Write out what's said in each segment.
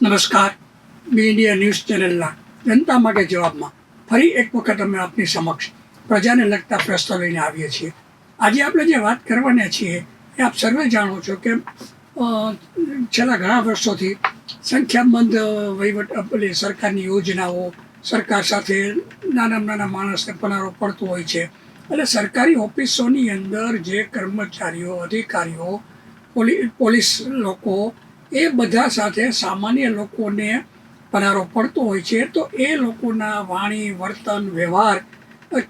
નમસ્કાર. બી India news ચેનલના જનતા માટે જવાબમાં ફરી એક વખત અમે આપની સમક્ષ પ્રજાને લગતા પ્રશ્નો લઈને આવીએ છીએ. આજે આપણે જે વાત કરવાના છીએ એ આપ સર્વે જાણો છો કે છેલ્લા ઘણા વર્ષોથી સંખ્યાબંધ વહીવટ પેલી સરકારની યોજનાઓ, સરકાર સાથે નાના નાના માણસને પનારો પડતો હોય છે. એટલે સરકારી ઓફિસોની અંદર જે કર્મચારીઓ, અધિકારીઓ પોલીસ લોકો એ બધા સાથે સામાન્ય લોકોને પરારો પડતો હોય છે, તો એ લોકોના વાણી, વર્તન, વ્યવહાર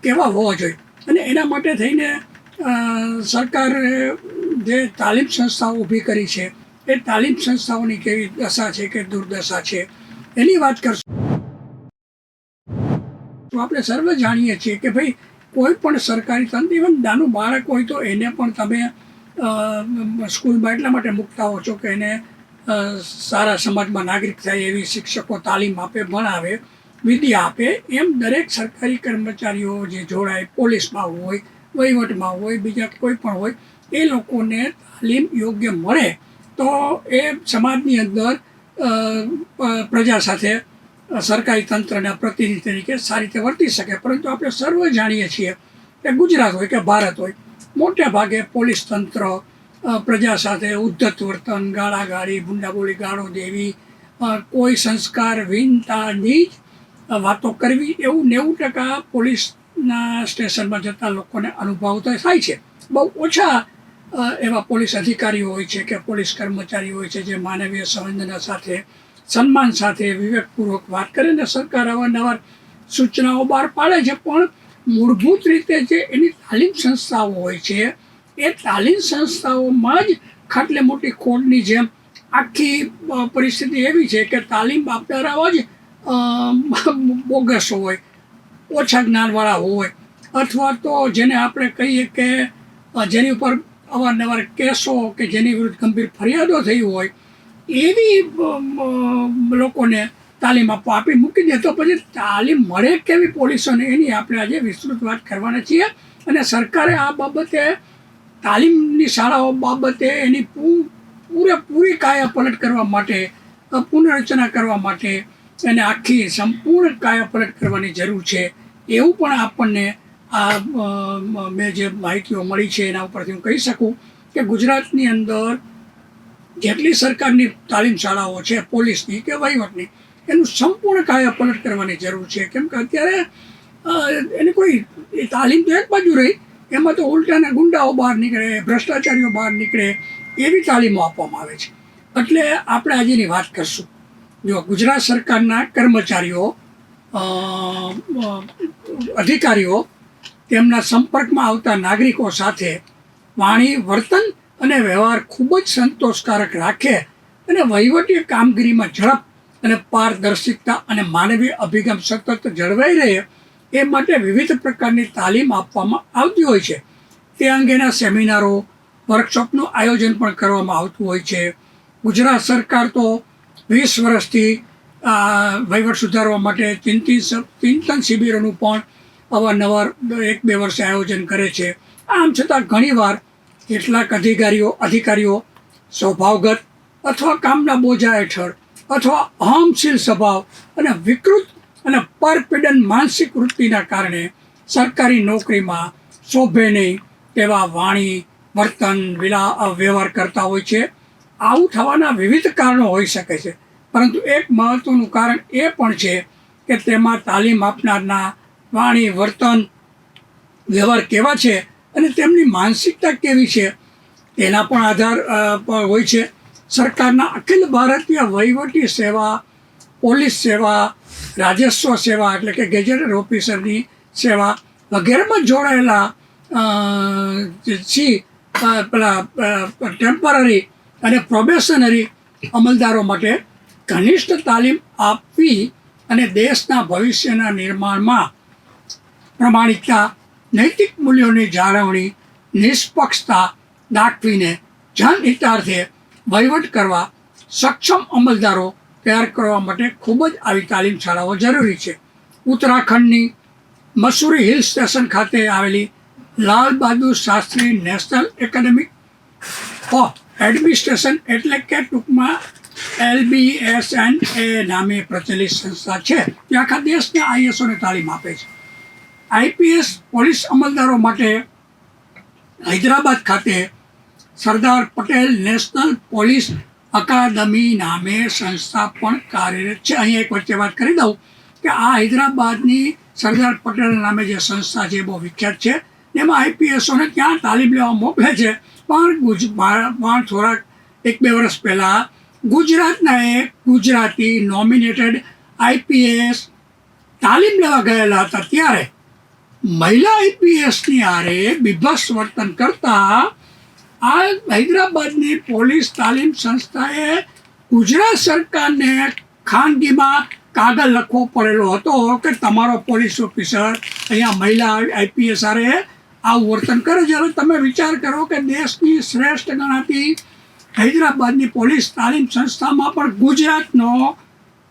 કેવા હોવા જોઈએ? અને એના માટે થઈને સરકારે જે તાલીમ સંસ્થાઓ ઊભી કરી છે, એ તાલીમ સંસ્થાઓની કેવી દશા છે કે દુર્દશા છે, એની વાત કરશું. તો આપણે સર્વે જાણીએ છીએ કે ભાઈ, કોઈ પણ સરકારી તંત્ર ઇવન નાનું બાળક હોય તો એને પણ તમે સ્કૂલમાં એટલા માટે મૂકતા હો છો કે એને સારા સમાજમાં નાગરિક થાય એવી શિક્ષકો તાલીમ આપે, ભણાવે, વિદ્યા આપે, એમ દરેક સરકારી કર્મચારીઓ જે જોડાય, પોલીસમાં હોય, વહીવટમાં હોય, બીજા કોઈ પણ હોય, એ લોકોને તાલીમ યોગ્ય મળે તો એ સમાજની અંદર પ્રજા સાથે સરકારી તંત્રના પ્રતિનિધિ તરીકે સારી રીતે વર્તી શકે. પરંતુ આપણે સર્વ જાણીએ છીએ કે ગુજરાત હોય કે ભારત હોય, મોટે ભાગે પોલીસ તંત્ર પ્રજા સાથે ઉદ્ધત વર્તન, ગાળાગાળી ભૂંડાબોળી ગાળો દેવી કોઈ સંસ્કાર વિનતાની જ વાતો કરવી, એવું નેવું ટકા પોલીસના સ્ટેશનમાં જતા લોકોને અનુભવ તો થાય છે. બહુ ઓછા એવા પોલીસ અધિકારીઓ હોય છે કે પોલીસ કર્મચારીઓ હોય છે જે માનવીય સંવેદના સાથે, સન્માન સાથે વિવેકપૂર્વક વાત કરે ને સરકાર અવારનવાર સૂચનાઓ બહાર પાડે છે. પણ મૂળભૂત રીતે જે એની તાલીમ સંસ્થાઓ હોય છે એ તાલીમ સંસ્થાઓમાં જ ખાટલે મોટી ખોટની જેમ આખી પરિસ્થિતિ એવી છે કે તાલીમ આપનારાઓ જ બોગસ હોય, ઓછા જ્ઞાનવાળા હોય. અથવા તો જેને આપણે કહીએ કે જેની ઉપર અવારનવાર કેસો કે જેની વિરુદ્ધ ગંભીર ફરિયાદો થઈ હોય, એવી લોકોને તાલીમ આપવા આપી મૂકી દે તો પછી તાલીમ મળે કેવી પોલીસોને? એની આપણે આજે વિસ્તૃત વાત કરવાના છીએ અને સરકારે આ બાબતે તાલીમની શાળાઓ બાબતે એની પૂરેપૂરી કાયા પલટ કરવા માટે અ, પુનર્રચના કરવા માટે એને આખી સંપૂર્ણ કાયાપલટ કરવાની જરૂર છે. એવું પણ આપણને આ મેં જે માહિતીઓ મળી છે એના ઉપરથી હું કહી શકું કે ગુજરાતની અંદર જેટલી સરકારની તાલીમ શાળાઓ છે પોલીસની કે વહીવટની એનું સંપૂર્ણ કાયા પલટ કરવાની જરૂર છે. કેમ કે અત્યારે એની કોઈ તાલીમ તો એક બાજુ રહી એમાં તો ઉલટાના ગુંડાઓ બહાર નીકળે, ભ્રષ્ટાચારીઓ બહાર નીકળે એવી તાલીમો આપવામાં આવે છે. એટલે આપણે આજેની વાત કરશું. જો ગુજરાત સરકારના કર્મચારીઓ અધિકારીઓ, તેમના સંપર્કમાં આવતા નાગરિકો સાથે વાણી, વર્તન અને વ્યવહાર ખૂબ જ સંતોષકારક રાખે અને વહીવટી કામગીરીમાં ઝડપ અને પારદર્શિકતા અને માનવીય અભિગમ સતત જળવાઈ રહે એ માટે વિવિધ પ્રકારની તાલીમ આપવામાં આવતી હોય છે. તે અંગેના સેમિનારો, વર્કશોપનું આયોજન પણ કરવામાં આવતું હોય છે. ગુજરાત સરકાર તો વીસ વર્ષથી વહીવટ સુધારવા માટે ચિંતિત ચિંતન શિબિરોનું પણ અવારનવાર એક બે વર્ષે આયોજન કરે છે. આમ છતાં ઘણીવાર કેટલાક અધિકારીઓ અધિકારીઓ સ્વભાવગત અથવા કામના બોજા હેઠળ અથવા અહમશીલ સ્વભાવ અને વિકૃત અને પરપીડન માનસિક વૃત્તિના કારણે સરકારી નોકરીમાં શોભે નહીં તેવા વાણી, વર્તન, વિલા વ્યવહાર કરતા હોય છે. આવું થવાના વિવિધ કારણો હોઈ શકે છે. પરંતુ એક મહત્વનું કારણ એ પણ છે કે તેમાં તાલીમ આપનારના વાણી, વર્તન, વ્યવહાર કેવા છે અને તેમની માનસિકતા કેવી છે તેના પણ આધાર હોય છે. સરકારના અખિલ ભારતીય વહીવટી સેવા પોલીસ સેવા રાજસ્વ સેવા એટલે કે ગેજેટેડ ઓફિસરની સેવા વગેરેમાં જોડાયેલા અ, પેલા ટેમ્પરરી અને પ્રોબેશનરી અમલદારો માટે ઘનિષ્ઠ તાલીમ આપવી અને દેશના ભવિષ્યના નિર્માણમાં પ્રમાણિકતા નૈતિક મૂલ્યોની જાળવણી નિષ્પક્ષતા દાખવીને જનહિતાર્થે વહીવટ કરવા સક્ષમ અમલદારો તૈયાર કરવા માટે ખૂબ જ આવી તાલીમ શાળાઓ જરૂરી છે. ઉત્તરાખંડની મસૂરી હિલ સ્ટેશન ખાતે આવેલી Lal Bahadur Shastri national academic of administration એટલે કે ટૂંકમાં એલબીએસએન એ નામે પ્રચલિત સંસ્થા છે. જે આખા દેશને આઈએસઓને તાલીમ આપે છે. આઈપીએસ પોલીસ અમલદારો માટે હૈદરાબાદ ખાતે Sardar Patel national police academy નામે સંસ્થા પણ કાર્યરત છે. અહીંયા એક વચ્ચે વાત કરી દઉં કે આ હૈદરાબાદની સરદાર પટેલ નામે જે સંસ્થા છે બહુ વિખ્યાત છે. એમાં આઈપીએસઓને ત્યાં તાલીમ લેવા મોકલે છે? પણ ગુજ પણ થોડાક એક બે વર્ષ પહેલાં ગુજરાતના એક ગુજરાતી નોમિનેટેડ આઈપીએસ તાલીમ લેવા ગયેલા હતા. ત્યારે મહિલા આઈપીએસની આરે બીભત્સ વર્તન કરતા આ હૈદરાબાદની પોલીસ તાલીમ સંસ્થાએ ગુજરાત સરકારને ખાનગીમાં કાગળ લખવો પડેલો હતો કે તમારો પોલીસ ઓફિસર અહીંયા મહિલા આઈપીએસ આરે આવું વર્તન કરે છે. તમે વિચાર કરો કે દેશની શ્રેષ્ઠ ગણાતી હૈદરાબાદની પોલીસ તાલીમ સંસ્થામાં પણ ગુજરાતનો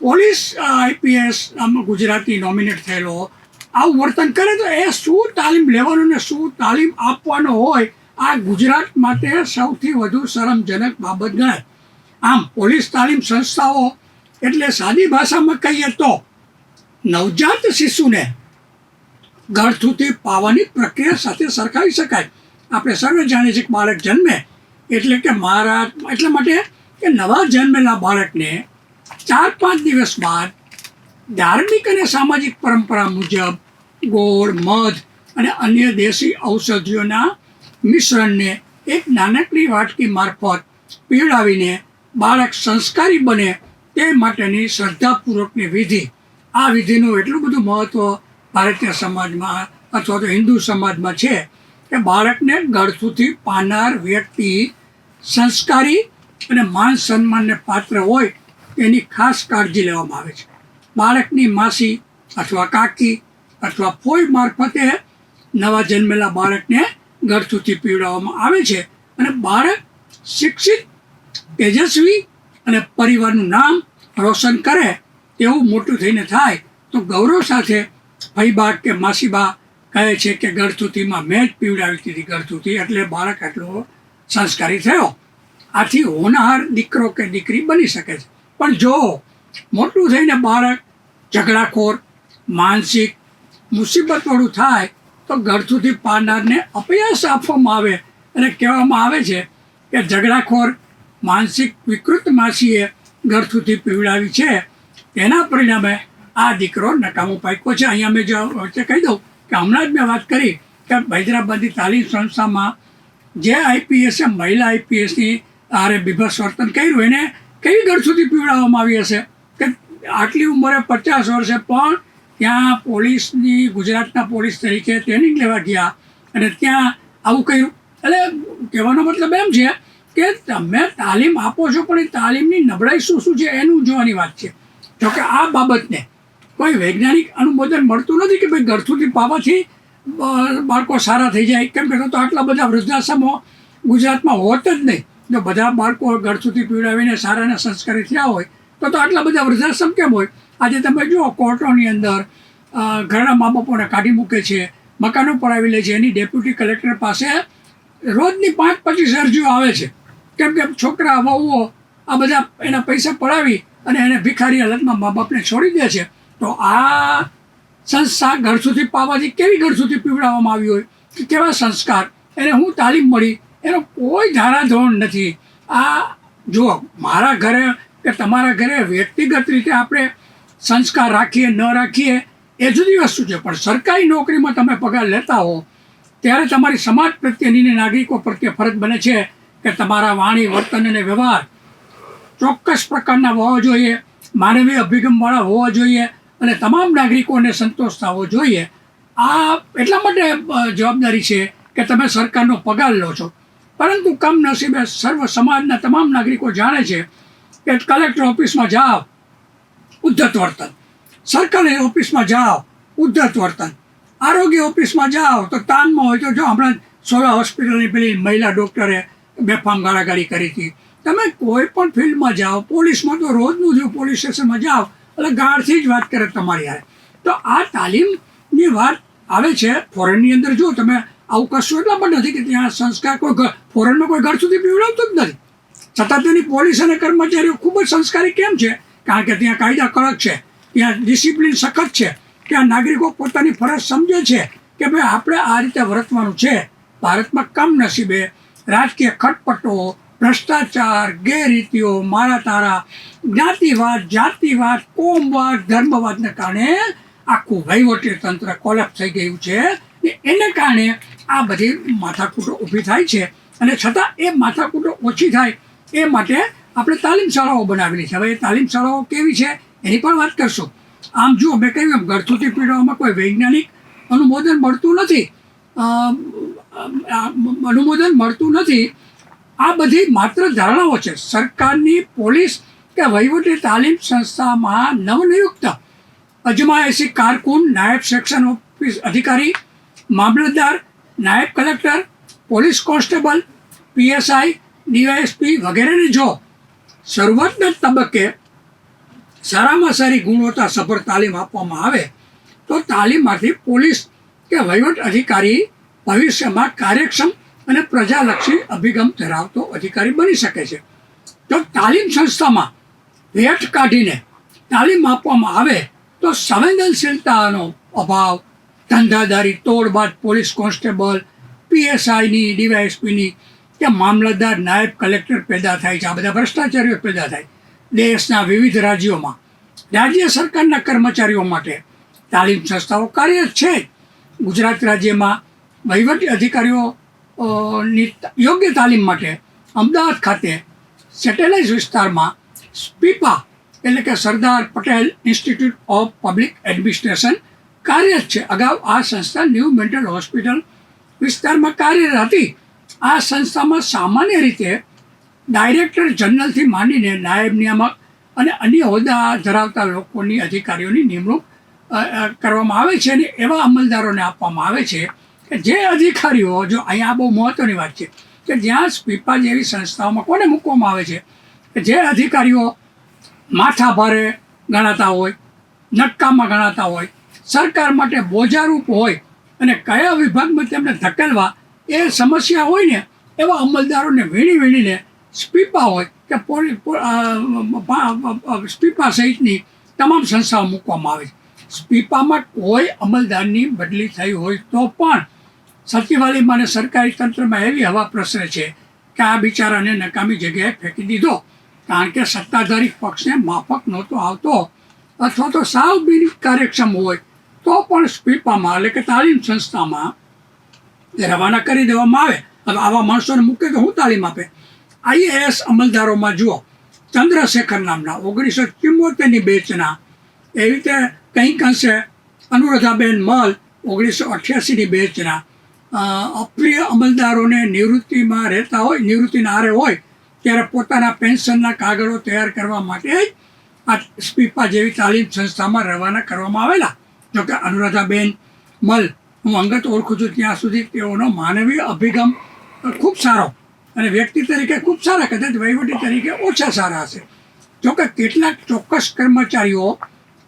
પોલીસ આઈપીએસ ગુજરાતી નોમિનેટ થયેલો. આવું વર્તન કરે તો એ શું તાલીમ લેવાનું ને શું તાલીમ આપવાનો હોય આ ગુજરાત માટે સૌથી વધુ શરમજનક બાબત ગણાય. આમ પોલીસ તાલીમ સંસ્થાઓ એટલે સાદી ભાષામાં કહીએ તો નવજાત શિશુને ગળથુથી પાવાની પ્રક્રિયા સાથે સરખાવી શકાય. આપણે સર્વે જાણીએ છીએ કે બાળક જન્મે એટલે કે મારા એટલા માટે કે નવા જન્મેલા બાળકને ચાર પાંચ દિવસ બાદ ધાર્મિક અને સામાજિક પરંપરા મુજબ ગોળ, મધ અને અન્ય દેશી ઔષધિઓના મિશ્રણને એક નાનકડી વાટકી મારફત પીવડાવીને બાળક સંસ્કારી બને તે માટેની શ્રદ્ધાપૂર્વકની વિધિ. આ વિધિનું એટલું બધું મહત્ત્વ ભારતીય સમાજમાં અથવા તો હિન્દુ સમાજમાં છે કે બાળકને ગળથુથી પાનાર વ્યક્તિ સંસ્કારી અને માન સન્માનને પાત્ર હોય તેની ખાસ કાળજી લેવામાં આવે છે. બાળકની માસી અથવા કાકી અથવા ફોઈ મારફતે નવા જન્મેલા બાળકને ગળથુથી પીવડાવવામાં આવે છે અને બાળક શિક્ષિત, તેજસ્વી અને પરિવારનું નામ રોશન કરે તેવું મોટું થઈને થાય તો ગૌરવ સાથે ભાઈબા કે માસીબા કહે છે કે ગળથુથીમાં મેં જ પીવડાવી દીધી ગળથુથી એટલે બાળક એટલો સંસ્કારી થયો. આથી હોનહાર દીકરો કે દીકરી બની શકે છે. પણ જો મોટું થઈને બાળક ઝઘડાખોર, માનસિક મુસીબતવાળું થાય તો ગળથુથી પાડનારને અપયાસ આપવામાં આવે અને કહેવામાં આવે છે કે ઝઘડાખોર માનસિક વિકૃત માસીએ ગળથુથી પીવડાવી છે. તેના પરિણામે આ દીકરો નકામો પાક્યો છે. અહીંયા મેં જો વચ્ચે કહી દઉં કે હમણાં જ મેં વાત કરી કે હૈદરાબાદની તાલીમ સંસ્થામાં જે આઈપીએસે મહિલા આઈપીએસની આરે બીભસ વર્તન કર્યું, એને કઈ ઘર સુધી પીવડાવવામાં આવી હશે? કે આટલી ઉંમરે પચાસ વર્ષે પણ ત્યાં પોલીસની, ગુજરાતના પોલીસ તરીકે ટ્રેનિંગ લેવા ગયા. અને ત્યાં આવું કર્યું. એટલે કહેવાનો મતલબ એમ છે કે તમે તાલીમ આપો છો, પણ એ તાલીમની નબળાઈ શું શું છે એનું જોવાની વાત છે. જોકે આ બાબતને કોઈ વૈજ્ઞાનિક અનુમોદન મળતું નથી કે ભાઈ ગળથુથી પાવાથી બાળકો સારા થઈ જાય. કેમ કે તો આટલા બધા વૃદ્ધાશ્રમો ગુજરાતમાં હોત જ નહીં. જો બધા બાળકો ગળથુથી પીવડાવીને સારાને સંસ્કારી થયા હોય, તો તો આટલા બધા વૃદ્ધાશ્રમ કેમ હોય? આજે તમે જુઓ, કોર્ટોની અંદર ઘણા મા બાપોને કાઢી મૂકે છે, મકાનો પડાવી લે છે, એની ડેપ્યુટી કલેક્ટર પાસે રોજની પાંચ પચીસ અરજીઓ આવે છે. કેમ કે છોકરા, વહુઓ, આ બધા એના પૈસા પડાવી અને એને ભિખારી હાલતમાં મા બાપને છોડી દે છે. તો આ સંસ્થા ઘર સુધી પાવાથી કેવી ઘર સુધી પીવડાવવામાં આવી હોય? કે કેવા સંસ્કાર? એને હું તાલીમ મળી? એનો કોઈ ધારાધોરણ નથી. આ જુઓ, મારા ઘરે કે તમારા ઘરે વ્યક્તિગત રીતે આપણે સંસ્કાર રાખીએ, ન રાખીએ, એ જુદી વસ્તુ છે. પણ સરકારી નોકરીમાં તમે પગાર લેતા હો, ત્યારે તમારી સમાજ પ્રત્યેની નાગરિકો પ્રત્યે ફરજ બને છે કે તમારા વાણી, વર્તન અને વ્યવહાર ચોક્કસ પ્રકારના હોવા જોઈએ, માનવીય અભિગમવાળા હોવા જોઈએ અને તમામ નાગરિકોને સંતોષ થવો જોઈએ. આ એટલા માટે જવાબદારી છે કે તમે સરકારનો પગાર લો છો. પરંતુ કમનસીબે સર્વ સમાજના તમામ નાગરિકો જાણે છે કે કલેક્ટર ઓફિસમાં જાઓ ઉદ્ધત વર્તન. સરકારી ઓફિસમાં જાઓ, ઉદ્ધત વર્તન. આરોગ્ય ઓફિસમાં જાઓ, તો તાનમાં હોય તો જો હમણાં સોલા હોસ્પિટલની પેલી મહિલા ડૉક્ટરે બેફામ ગાળાગાળી કરી હતી. તમે કોઈ પણ ફિલ્ડમાં જાઓ, પોલીસમાં તો રોજનું જો પોલીસ સ્ટેશનમાં જાઓ, એટલે ગાળથી જ વાત કરે તમારી યાર તો આ તાલીમની વાત આવે છે ફોરેનની અંદર. જો તમે આવું કશું એટલા પણ નથી કે ત્યાં સંસ્કાર કોઈ ફોરેનમાં કોઈ ઘર સુધી પીવડાવતું જ નથી. છતાં તેની પોલીસ અને કર્મચારીઓ ખૂબ જ સંસ્કારી કેમ છે? કારણ કે ત્યાં કાયદા કડક છે. ત્યાં ડિસિપ્લિન સખત છે ત્યાં નાગરિકો પોતાની ફરજ સમજે છે કે ભાઈ આપણે આ રીતે વર્તવાનું છે. ભારતમાં કમનસીબે રાજકીય ખટપટો, ભ્રષ્ટાચાર, ગેરરીતિઓ મારા તારા જ્ઞાતિવાદ, જાતિવાદ, કોમવાદ, ધર્મવાદને કારણે આખું વહીવટી તંત્ર કોલેપ્સ થઈ ગયું છે. ને એને કારણે આ બધી માથાકૂટો ઊભી થાય છે. અને છતાં એ માથાકૂટો ઓછી થાય એ માટે આપણે તાલીમ શાળાઓ બનાવેલી છે. હવે એ તાલીમ શાળાઓ કેવી છે એની પણ વાત કરશું. આમ જુઓ, મેં કહ્યું એમ ઘરથુથી પીડાવામાં કોઈ વૈજ્ઞાનિક અનુમોદન મળતું નથી. અનુમોદન મળતું નથી. આ બધી માત્ર ધારણાઓ છે. સરકારની પોલીસ કે વહીવટી તાલીમ સંસ્થામાં નવનિયુક્ત અજમાયશી કારકુન, નાયબ સેક્શન ઓફિસ અધિકારી, મામલતદાર, નાયબ collector, police constable, PSI, DYSP વગેરેને જો શરૂઆતના તબક્કે સારામાં સારી ગુણવત્તા સફળ તાલીમ આપવામાં આવે, તો તાલીમમાંથી પોલીસ કે વહીવટ અધિકારી ભવિષ્યમાં કાર્યક્ષમ અને પ્રજાલક્ષી અભિગમ ધરાવતો અધિકારી બની શકે છે. જો તાલીમ સંસ્થામાં વેઠ કાઢીને તાલીમ આપવામાં આવે, તો સંવેદનશીલતાનો અભાવ, ધંધાદારી તોડબાદ પોલીસ કોન્સ્ટેબલ, પીએસઆઈની, ડીવાયએસપીની કે મામલતદાર નાયબ કલેક્ટર પેદા થાય છે. આ બધા ભ્રષ્ટાચારીઓ પેદા થાય. દેશના વિવિધ રાજ્યોમાં, રાજ્ય સરકારના કર્મચારીઓ માટે તાલીમ સંસ્થાઓ કાર્ય છે. ગુજરાત રાજ્યમાં વહીવટી અધિકારીઓ ની યોગ્ય તાલીમ માટે અમદાવાદ ખાતે સેટેલાઇટ વિસ્તારમાં સ્પીપા એટલે કે Sardar Patel institute of public administration કાર્યરત છે. અગાઉ આ સંસ્થા ન્યૂ મેન્ટલ હોસ્પિટલ વિસ્તારમાં કાર્યરત હતી. આ સંસ્થામાં સામાન્ય રીતે ડાયરેક્ટર જનરલથી માંડીને નાયબ નિયામક અને અન્ય હોદ્દા ધરાવતા લોકોની અધિકારીઓની નિમણૂક કરવામાં આવે છે અને એવા અમલદારોને આપવામાં આવે છે કે જે અધિકારીઓ, જો અહીંયા બહુ મહત્ત્વની વાત છે, કે જ્યાં સ્પીપા જેવી સંસ્થાઓમાં કોને મૂકવામાં આવે છે, કે જે અધિકારીઓ માથા ભારે ગણાતા હોય નક્કામાં ગણાતા હોય, સરકાર માટે બોજારૂપ હોય અને કયા વિભાગમાં તેમને ધકેલવા એ સમસ્યા હોય ને, એવા અમલદારોને વીણી વીણીને સ્પીપા હોય કે સ્પીપા સહિતની તમામ સંસ્થાઓ મૂકવામાં આવે છે. સ્પીપામાં કોઈ અમલદારની બદલી થઈ હોય તો પણ સચિવાલયમાં અને સરકારી તંત્રમાં એવી હવા પ્રસરે છે કે આ બિચારાને નકામી જગ્યાએ ફેંકી દીધો. કારણ કે સત્તાધારી પક્ષને માફક નહોતો આવતો અથવા તો સાવ બિન કાર્યક્ષમ હોય તો પણ સ્પીપામાં એટલે કે તાલીમ સંસ્થામાં રવાના કરી દેવામાં આવે. હવે આવા માણસોને મૂકે તો હું તાલીમ આપે? આઈએએસ અમલદારોમાં જુઓ, ચંદ્રશેખર નામના ઓગણીસો ચુમ્મોતેરની બેચના એવી રીતે કંઈક અંશે અનુરાધાબેન મલ ઓગણીસો અઠ્યાસીની બેચના અપ્રિય અમલદારોને નિવૃત્તિમાં રહેતા હોય, નિવૃત્તિના આરે હોય, ત્યારે પોતાના પેન્શનના કાગળો તૈયાર કરવા માટે આ સ્પીપા જેવી તાલીમ સંસ્થામાં રવાના કરવામાં આવેલા. જોકે અનુરાધાબેન મલ હું અંગત ઓળખું છું ત્યાં સુધી તેઓનો માનવીય અભિગમ ખૂબ સારો અને વ્યક્તિ તરીકે ખૂબ સારા, કદાચ વહીવટી તરીકે ઓછા સારા હશે. જોકે કેટલાક ચોક્કસ કર્મચારીઓ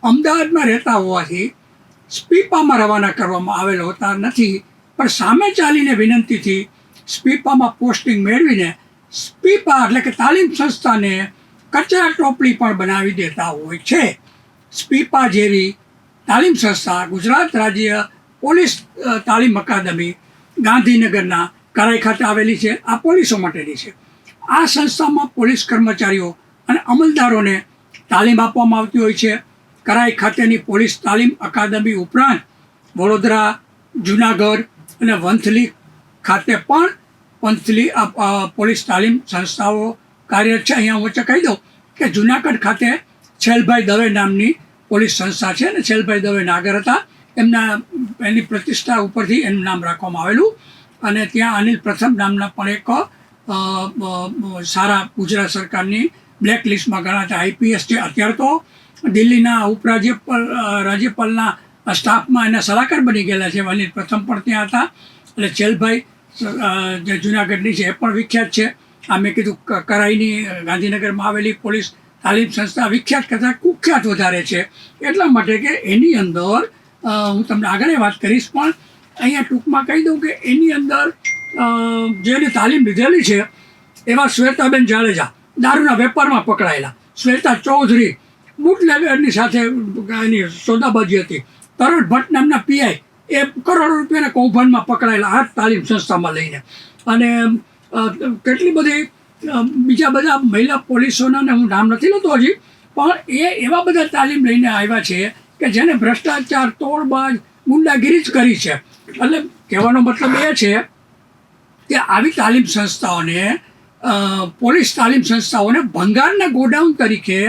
અમદાવાદમાં રહેતા હોવાથી સ્પીપામાં રવાના કરવામાં આવેલ હોતા નથી, પણ સામે ચાલીને વિનંતીથી સ્પીપામાં પોસ્ટિંગ મેળવીને સ્પીપા એટલે કે તાલીમ સંસ્થાને કચરા ટોપલી પણ બનાવી દેતા હોય છે. સ્પીપા જેવી તાલીમ સંસ્થા ગુજરાત રાજ્ય પોલીસ તાલીમ અકાદમી ગાંધીનગરના કરાઈ ખાતે આવેલી છે આ પોલીસો માટેની છે. આ સંસ્થામાં પોલીસ કર્મચારીઓ અને અમલદારોને તાલીમ આપવામાં આવતી હોય છે. કરાઈ ખાતેની પોલીસ તાલીમ અકાદમી ઉપરાંત વડોદરા જુનાગઢ અને વંથલી ખાતે પણ અ, પોલીસ તાલીમ સંસ્થાઓ કાર્યરત છે. અહીંયા હું કહી દઉં કે જુનાગઢ ખાતે છેલભાઈ દવે નામની પોલીસ સંસ્થા છે અને છેલભાઈ દવે નાગર હતા. એમના, એની પ્રતિષ્ઠા ઉપરથી એનું નામ રાખવામાં આવેલું. અને ત્યાં અનિલ પ્રથમ નામના પણ એક સારા ગુજરાત સરકારની બ્લેક લિસ્ટમાં ગણાતા આઈપીએસ છે અત્યારે તો દિલ્હીના ઉપરાજ્યપાલ રાજ્યપાલના સ્ટાફમાં એના સલાહકાર બની ગયેલા છે. અનિલ પ્રથમ પણ ત્યાં હતા. એટલે ચેલભાઈ જે જુનાગઢની છે એ પણ વિખ્યાત છે. આ મેં કીધું કરાઈની ગાંધીનગરમાં આવેલી પોલીસ તાલીમ સંસ્થા વિખ્યાત કરતાં કુખ્યાત વધારે છે. એટલા માટે કે એની અંદર હું તમને આગળ વાત કરીશ, પણ અહીંયા ટૂંકમાં કહી દઉં કે એની અંદર જેને તાલીમ લીધેલી છે, એવા શ્વેતાબેન જાડેજા, દારૂના વેપારમાં પકડાયેલા. શ્વેતા ચૌધરી, બુટલેગરની સાથે એની સોદાબાજી હતી. તરણ ભટ્ટ નામના પીઆઈ એ કરોડો રૂપિયાના કૌભાંડમાં પકડાયેલા આ તાલીમ સંસ્થામાં લઈને. અને કેટલી બધી બીજા બધા મહિલા પોલીસોના હું નામ નથી લેતો હજી, પણ એ એવા બધા તાલીમ લઈને આવ્યા છે કે જેને ભ્રષ્ટાચાર તોડબાજ ગુંડાગીરી જ કરી છે. એટલે કહેવાનો મતલબ એ છે કે આવી તાલીમ સંસ્થાઓને પોલીસ તાલીમ સંસ્થાઓને ભંગારના ગોડાઉન તરીકે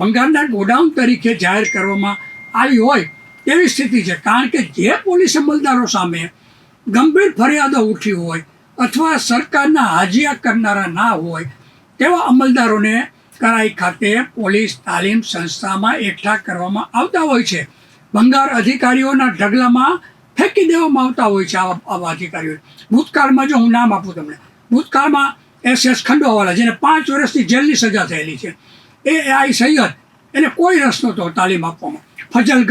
ભંગારના ગોડાઉન તરીકે જાહેર કરવામાં આવી હોય તેવી સ્થિતિ છે. કારણ કે જે પોલીસ અમલદારો સામે ગંભીર ફરિયાદો ઉઠી હોય અથવા સરકારના હાજિયા કરનારા ના હોય, તેવા અમલદારોને કરાઈ ખાતે પોલીસ તાલીમ સંસ્થામાં એકઠા કરવામાં આવતા હોય છે. ભંગાર અધિકારીઓના ઢગલામાં ફેંકી દેવામાં આવતા હોય છે આવા અધિકારીઓ. ભૂતકાળમાં જો હું નામ આપું તમને. ભૂતકાળમાં એસ એસ ખંડોવાલા જેને પાંચ વર્ષની જેલની સજા થયેલી છે. એ આઈ સૈયદ, એને કોઈ રસ નહોતો તાલીમ આપવામાં. ફજલ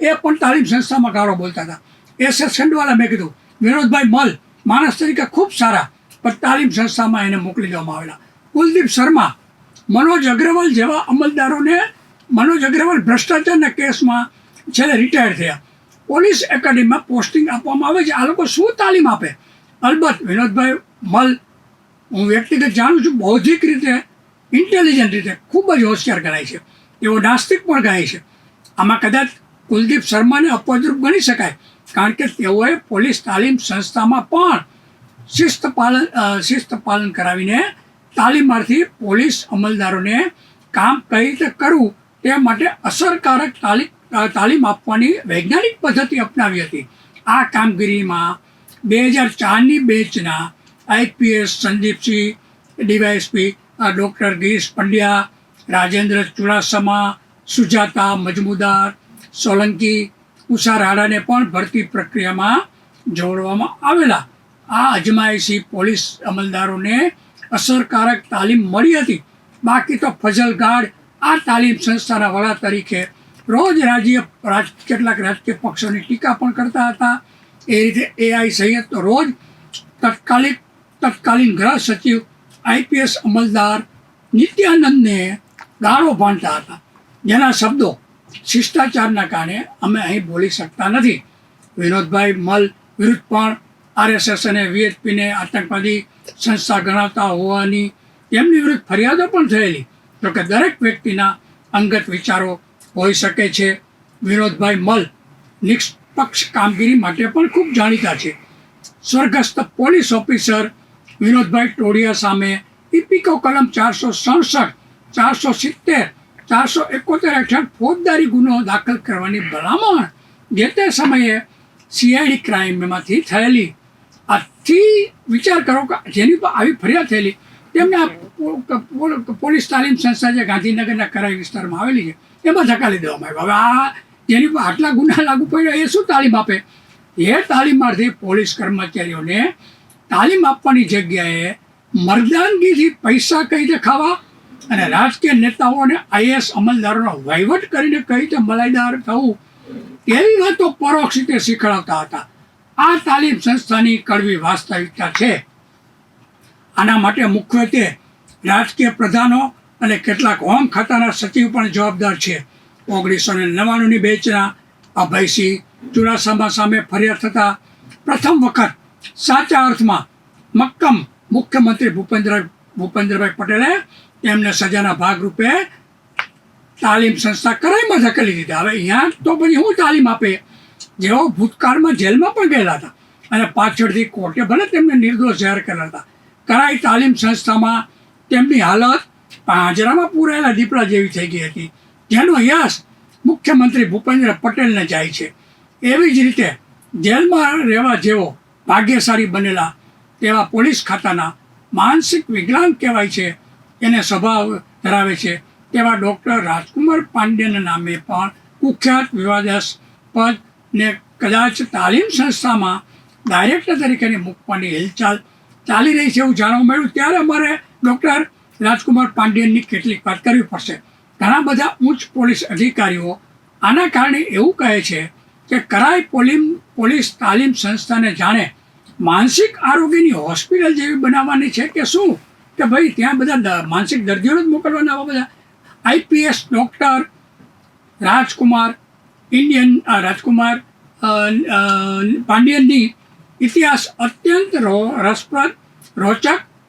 એ પણ તાલીમ સંસ્થામાં ગાળો બોલતા હતા. એસ એસ ખંડવાલા મેં કીધું, વિનોદભાઈ મલ, માણસ તરીકે ખૂબ સારા, પણ તાલીમ સંસ્થામાં એને મોકલી દેવામાં આવેલા. કુલદીપ શર્મા મનોજ અગ્રવાલ જેવા અમલદારોને મનોજ અગ્રવાલ ભ્રષ્ટાચારના કેસમાં છેલ્લે રિટાયર થયા. પોલીસ એકેડમીમાં પોસ્ટિંગ આપવામાં આવે છે. આ લોકો શું તાલીમ આપે? અલબત્ત વિનોદભાઈ, મલ, હું વ્યક્તિગત જાણું છું, બૌદ્ધિક રીતે, ઇન્ટેલિજન્ટ રીતે ખૂબ જ હોશિયાર ગણાય છે. એવો નાસ્તિક પણ ગણાય છે. આમાં કદાચ કુલદીપ શર્માને અપવાદરૂપ ગણી શકાય, કારણ કે તેઓએ પોલીસ તાલીમ સંસ્થામાં પણ શિસ્ત પાલન શિસ્ત પાલન કરાવીને તાલીમાર્થી પોલીસ અમલદારોને કામ કઈ રીતે કરવું તે માટે અસરકારક તાલીમ તાલીમ આપવાની વૈજ્ઞાનિક પદ્ધતિ અપનાવી હતી. આ કામગીરીમાં બે હજાર ચારની બેચના IPS Sandeepsinh DYSP doctor Girish Pandya, Rajendra Chudasama, Sujata Majmudar, Solanki, Usha રાડાને પણ ભરતી પ્રક્રિયામાં જોડવામાં આવેલા. આ અજમાયશી પોલીસ અમલદારોને અસરકારક તાલીમ મળી હતી. બાકી તો ફજલ ગાઢ આ તાલીમ સંસ્થાના વડા તરીકે રોજ રાજ્ય રાજ, કેટલાક રાજકીય પક્ષોની ટીકા પણ કરતા હતા. એ રીતે એઆઈ સૈયદ તો રોજ તત્કાલિક, તત્કાલીન ગૃહ સચિવ આઈપીએસ અમલદાર નિત્યાનંદને ગાળો ભાંડતા હતા. જેના શબ્દો શિષ્ટાચારના કારણે અમે અહીં બોલી શકતા નથી. વિનોદભાઈ મલ વિરુદ્ધ પણ આરએસએસ અને વીએચપીને આતંકવાદી સંસ્થા ગણાવતા હોવાની તેમની વિરુદ્ધ ફરિયાદો પણ થયેલી. જોકે દરેક વ્યક્તિના અંગત વિચારો હોઈ શકે છે. વિનોદભાઈ મલ નિષ્પક્ષ કામગીરી માટે પણ ખૂબ જાણીતા છે. સ્વર્ગસ્થ પોલીસ ઓફિસર વિનોદભાઈ ટોડિયા સામે ઇપિકો કલમ ચારસો સડસઠ, ચારસો સિત્તેર, ચારસો એકોતેર હેઠળ ફોજદારી ગુનો દાખલ કરવાની ભલામણ જે તે સમયે સીઆઈડી ક્રાઇમમાંથી થયેલી. આથી વિચાર કરો કે જેની પર આવી ફરિયાદ થયેલી, તેમને આ પોલીસ તાલીમ સંસ્થા જે ગાંધીનગરના કરાઈ વિસ્તારમાં આવેલી છે, એમાં ધકાલી દેવામાં આવ્યા. હવે આ જેની પર આટલા ગુના લાગુ પડ્યો, એ શું તાલીમ આપે? એ તાલીમાર્થી પોલીસ કર્મચારીઓને તાલીમ આપવાની જગ્યાએ મર્દાનગીથી પૈસા કઈ રીતે ખાવા અને રાજકીય નેતાઓને આઈએસ અમલદારોનો વહીવટ કરીને કઈ રીતે મલાઈદાર થવું, એવી વાતો પરોક્ષ રીતે શીખવાડતા હતા. આ તાલીમ સંસ્થાની કડવી વાસ્તવિકતા છે. આના માટે મુખ્યત્વે રાજકીય પ્રધાનો અને કેટલાક હોમ ખાતાના સચિવ પણ જવાબદાર છે. ઓગણીસો ને નવ્વાણુંની બેચના અભયસિંહ ચુડાસમા સામે ફરિયાદ થતા પ્રથમ વખત સાચા અર્થમાં મક્કમ મુખ્યમંત્રી ભૂપેન્દ્ર ભૂપેન્દ્રભાઈ પટેલે તેમને સજાના ભાગરૂપે તાલીમ સંસ્થા કરાઈમાં ધકેલી દીધા. હવે અહીંયા તો પછી હું તાલીમ આપે જેઓ ભૂતકાળમાં જેલમાં પણ ગયેલા હતા અને પાછળથી કોર્ટે ભલે તેમને નિર્દોષ જાહેર કરેલા હતા. કરાઈ તાલીમ સંસ્થામાં તેમની હાલત પાંજરામાં પૂરાયેલા દીપડા જેવી થઈ ગઈ હતી. જેનો યશ મુખ્યમંત્રી ભૂપેન્દ્ર પટેલને જાય છે. એવી જ રીતે જેલમાં રહેવા જેવો ભાગ્યશાળી બનેલા તેવા પોલીસ ખાતાના માનસિક વિકલાંગ કહેવાય છે, એને સ્વભાવ ધરાવે છે. તેવા ડૉક્ટર રાજકુમાર પાંડેના નામે પણ કુખ્યાત વિવાદાસ્પદ ને કદાચ તાલીમ સંસ્થામાં ડાયરેક્ટર તરીકેની મૂકવાની હિલચાલ ચાલી રહી છે એવું જાણવા મળ્યું. ત્યારે અમારે ડૉક્ટર રાજકુમાર પાંડેની કેટલીક વાત કરવી પડશે. ઘણા બધા ઉચ્ચ પોલીસ અધિકારીઓ આના કારણે એવું કહે છે કે કરાઈ પોલીમ, પોલીસ તાલીમ સંસ્થાને જાણે માનસિક આરોગ્યની હોસ્પિટલ જેવી બનાવવાની છે કે શું? કે ભાઈ, ત્યાં બધા માનસિક દર્દીઓને જ મોકલવાના આવા બધા? IPS doctor Rajkumar Indian Rajkumar પાંડિયનની ઇતિહાસ અત્યંત રસપ્રદ, રોચક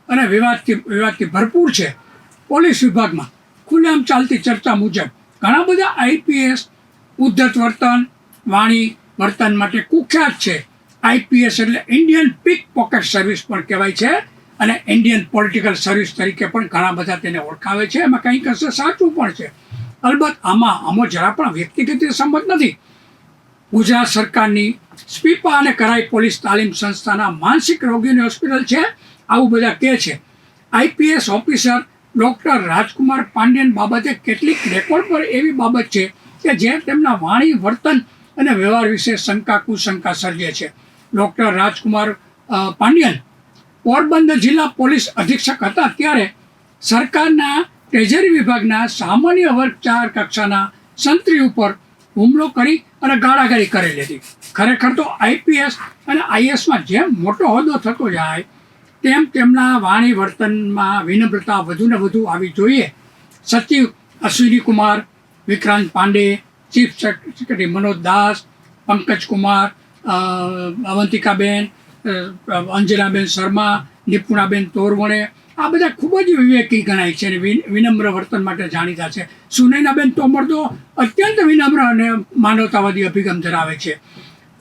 અને વિવાદથી વિવાદથી ભરપૂર છે. પોલીસ વિભાગમાં ખુલ્લામ ચાલતી ચર્ચા મુજબ ઘણા બધા આઈપીએસ ઉદ્ધત વર્તન, વાણી વર્તન માટે કુખ્યાત છે. આઈપીએસ એટલે ઇન્ડિયન પિક પોકેટ સર્વિસ પણ કહેવાય છે અને ઇન્ડિયન પોલિટિકલ સર્વિસ તરીકે પણ ઘણા બધા તેને ઓળખાવે છે. એમાં કંઈક હશે સાચું પણ છે. અલબત્ત આમાં આમો જરા પણ વ્યક્તિગત સંમત નથી. ગુજરાત સરકારની સ્પીપા અને કરાઈ પોલીસ તાલીમ સંસ્થાના માનસિક રોગીઓની હોસ્પિટલ છે. આવું બધા કહે છે. IPS officer doctor Rajkumar Pandian બાબતે કેટલીક રેકોર્ડ પર એવી બાબત છે કે જે તેમના વાણી, વર્તન અને વ્યવહાર વિશે શંકા, કુશંકા સર્જે છે. ડૉક્ટર રાજકુમાર પાંડ્યન પોરબંદર જિલ્લા પોલીસ અધિક્ષક હતા ત્યારે સરકારના ટ્રેઝરી વિભાગના સામાન્ય વર્ગ ચાર કક્ષાના સંત્રી ઉપર હુમલો કરી અને ગાળાગાળી કરેલી હતી ખરેખર તો આઈપીએસ અને આઈએસમાં જેમ મોટો હોદ્દો થતો જાય, તેમ તેમના વાણી વર્તનમાં વિનમ્રતા વધુ ને વધુ આવી જોઈએ. સચિવ અશ્વિની કુમાર, વિક્રાંત પાંડે, ચીફ સેક્રેટરી મનોજ દાસ, પંકજ કુમાર અવંતિકાબેન અંજનાબેન શર્મા, નિપુણાબેન તોરવણે આ બધા ખૂબ જ વિવેકી ગણાય છે અને વિનમ્ર વર્તન માટે જાણીતા છે. સુનૈનાબેન તોમર તો અત્યંત વિનમ્ર અને માનવતાવાદી અભિગમ ધરાવે છે.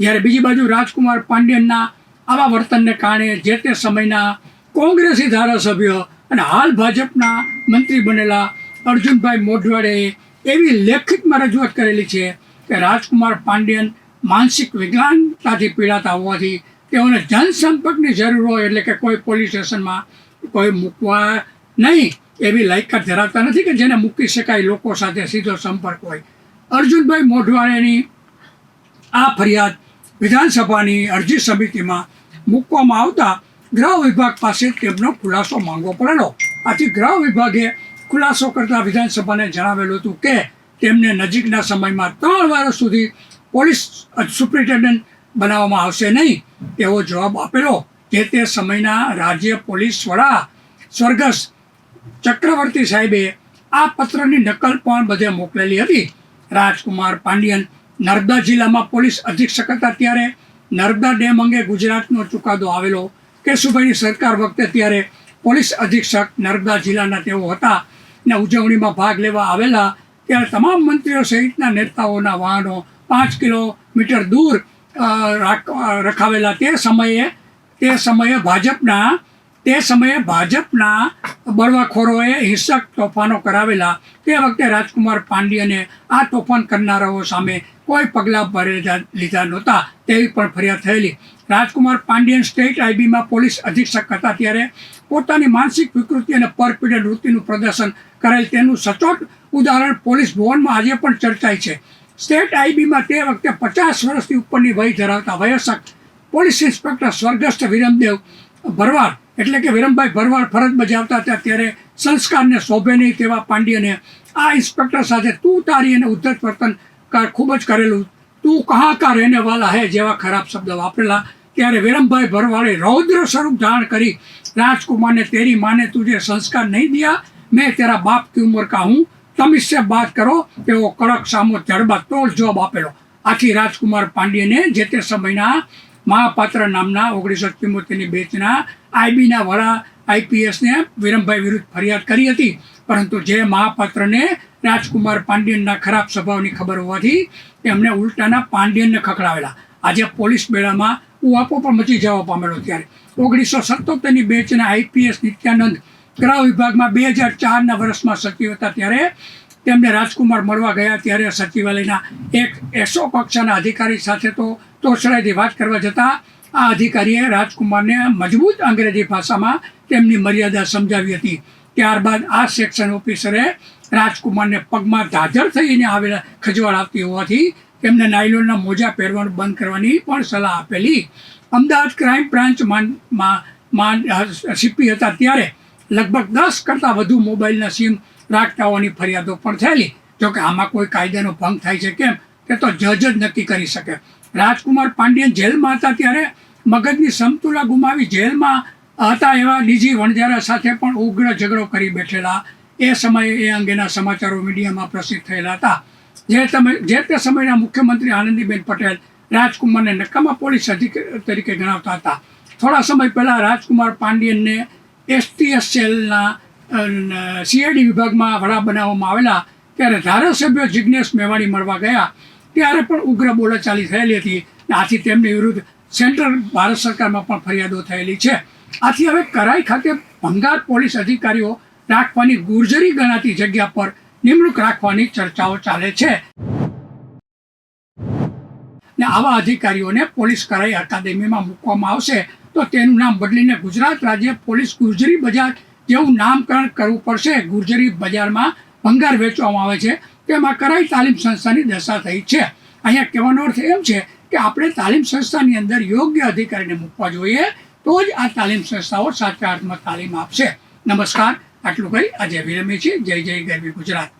જ્યારે બીજી બાજુ રાજકુમાર પાંડ્યનના આવા વર્તનને કારણે જે તે સમયના કોંગ્રેસી ધારાસભ્ય અને હાલ ભાજપના મંત્રી બનેલા અર્જુનભાઈ મોઢવાડેએ એવી લેખિતમાં રજૂઆત કરેલી છે કે રાજકુમાર પાંડ્યન માનસિક વિજ્ઞાનતાથી પીડાતા હોવાથી તેઓને જનસંપર્કની જરૂર હોય એટલે કે કોઈ પોલીસ સ્ટેશનમાં કોઈ મૂકવા નહીં એવી લાયકાત ધરાવતા નથી કે જેને મૂકી શકાય લોકો સાથે સીધો સંપર્ક હોય. અર્જુનભાઈ મોઢવાણીની આ ફરિયાદ વિધાનસભાની અરજી સમિતિમાં મૂકવામાં આવતા ગૃહ વિભાગ પાસે તેમનો ખુલાસો માંગવો પડેલો. આથી ગૃહ વિભાગે ખુલાસો કરતા વિધાનસભાને જણાવેલું હતું કે તેમને નજીકના સમયમાં ત્રણ વર્ષ સુધી પોલીસ સુપ્રિન્ટેન્ડન્ટ બનાવવામાં આવશે નહીં તેવો જવાબ આપેલો. જે તે સમયના રાજ્ય પોલીસ વડા સ્વર્ગસ્થ ચક્રવર્તી સાહેબે આ પત્રની નકલ પણ બધે મોકલેલી હતી. રાજકુમાર પાંડિયન નર્મદા જિલ્લામાં પોલીસ અધિક્ષક હતા ત્યારે નર્મદા ડેમ અંગે ગુજરાતનો ચુકાદો આવેલો. કેશુભાઈની સરકાર વખતે ત્યારે પોલીસ અધિક્ષક નર્મદા જિલ્લાના તેઓ હતા ને ઉજવણીમાં ભાગ લેવા આવેલા. ત્યારે તમામ મંત્રીઓ સહિતના નેતાઓના વાહનો પાંચ કિલોમીટર દૂર રખાવેલા. તે સમયે તે સમયે ભાજપના, તે સમયે ભાજપના બળવાખોરોએ હિંસક તોફાનો કરાવેલા. તે વખતે રાજકુમાર પાંડ્યને આ તોફાન કરનારાઓ સામે કોઈ પગલાં ભરેલા લીધા નહોતા તેવી પણ ફરિયાદ થયેલી. રાજકુમાર પાંડ્યન સ્ટેટ આઈબીમાં પોલીસ અધિક્ષક હતા ત્યારે પોતાની માનસિક વિકૃતિ અને પરપીડન વૃત્તિનું પ્રદર્શન કરેલ તેનું સચોટ ઉદાહરણ પોલીસ ભવનમાં આજે પણ ચર્ચાય છે. સ્ટેટ આઈબીમાં તે વખતે પચાસ વર્ષથી ઉપરની વય ધરાવતા વયસ્ક પોલીસ ઇન્સ્પેક્ટર સ્વર્ગસ્થ વિરમદેવ ભરવાડ, એટલે કે વિરમભાઈ ભરવાડ ફરજ બજાવતા હતા ત્યારે સંસ્કારને શોભે નહીં તેવા પાંડ્યને આ ઇન્સ્પેક્ટર સાથે તું તારી અને ઉદ્ધત વર્તન ખૂબ જ કરેલું. તું કહાકાર એને વાલા હે જેવા ખરાબ શબ્દ વાપરેલા. ત્યારે વિરમભાઈ ભરવાડે રૌદ્ર સ્વરૂપ ધારણ કરી રાજકુમારને તેરી માને તું જે સંસ્કાર નહીં દિયા, મેં તેરા બાપ કી ઉંમર કા હું? તમે સે બાત કરો? તેવો કડક સામો જડબા તો જવાબ આપેલો. આથી રાજકુમાર પાંડ્યને જે તે સમયના મહાપાત્ર નામના ઓગણીસો ચુમ્મોતેરની બેચના આઈબીના વડા આઈપીએસને વિરમભાઈ વિરુદ્ધ ફરિયાદ કરી હતી. પરંતુ જે મહાપાત્રને રાજકુમાર પાંડ્યનના ખરાબ સ્વભાવની ખબર હોવાથી તેમણે ઉલટાના પાંડ્યનને ખખડાવેલા. આજે પોલીસ બેડામાં ઉવાપો પણ મચી જવા પામેલો ત્યારે. ઓગણીસો સત્તોતેરની બેચના આઈપીએસ નિત્યાનંદ ગૃહ વિભાગમાં બે હજાર ચારના વર્ષમાં સચિવ હતા ત્યારે તેમને રાજકુમાર મળવા ગયા ત્યારે સચિવાલયના એક એસો કક્ષાના અધિકારી સાથે તો તોછડાઈથી વાત કરવા જતાં આ અધિકારીએ રાજકુમારને મજબૂત અંગ્રેજી ભાષામાં તેમની મર્યાદા સમજાવી હતી. ત્યારબાદ આ સેક્શન ઓફિસરે રાજકુમારને પગમાં ધાધર થઈને આવેલા ખજવાળ આપતી હોવાથી તેમને નાયલોનના મોજા પહેરવાનું બંધ કરવાની પણ સલાહ આપેલી. અમદાવાદ ક્રાઇમ બ્રાન્ચમાં માં- માં સીપી હતા ત્યારે લગભગ દસ કરતાં વધુ મોબાઈલના સિમ રાખતા હોવાની ફરિયાદો પણ થયેલી. જોકે આમાં કોઈ કાયદાનો ભંગ થાય છે કેમ તે તો જજ જ નક્કી કરી શકે. રાજકુમાર પાંડ્યન જેલમાં હતા ત્યારે મગજની સમતુલા ગુમાવી જેલમાં હતા એવા ડીજી વણજારા સાથે પણ ઉગ્ર ઝઘડો કરી બેઠેલા. એ સમયે એ અંગેના સમાચારો મીડિયામાં પ્રસિદ્ધ થયેલા હતા. જે તમે, જે તે સમયના મુખ્યમંત્રી આનંદીબેન પટેલ રાજકુમારને નકામા પોલીસ અધિકારી તરીકે ગણાવતા હતા. થોડા સમય પહેલાં રાજકુમાર પાંડિયનને એસટીએસ સેલના સીઆઈડી વિભાગમાં વડા બનાવવામાં આવેલા. ત્યારે ધારાસભ્ય જિજ્ઞેશ મેવાણી મળવા ગયા. ત્યારે પણ ઉગ્ર બોલાચાલી થયેલી હતી. આથી તેમની વિરુદ્ધ સેન્ટ્રલ ભારત સરકારમાં પણ ફરિયાદો થયેલી છે. આથી હવે કરાઈ ખાતે ભંગાર પોલીસ અધિકારીઓ રાખવાની ગુર્જરી ગણાતી જગ્યા પર નિમણૂક રાખવાની ચર્ચાઓ ચાલે છે. ને આવા અધિકારીઓને પોલીસ કરાઈ અકાદમીમાં મૂકવામાં આવશે તો તેનું નામ બદલીને ગુજરાત રાજ્ય પોલીસ ગુર્જરી બજાર જેવું નામકરણ કરવું પડશે. ગુર્જરી બજારમાં ભંગાર વેચવામાં આવે છે. તેમાં કરાઈ તાલીમ સંસ્થાની દશા થઈ છે. અહીંયા કહેવાનો અર્થ એમ છે કે આપણે તાલીમ સંસ્થાની અંદર યોગ્ય અધિકારીને મૂકવા જોઈએ તો જ આ તાલીમ સંસ્થાઓ સાચા અર્થમાં તાલીમ આપશે. નમસ્કાર, આટલું કહી આજે વિરમી છીએ. જય જય ગરવી ગુજરાત.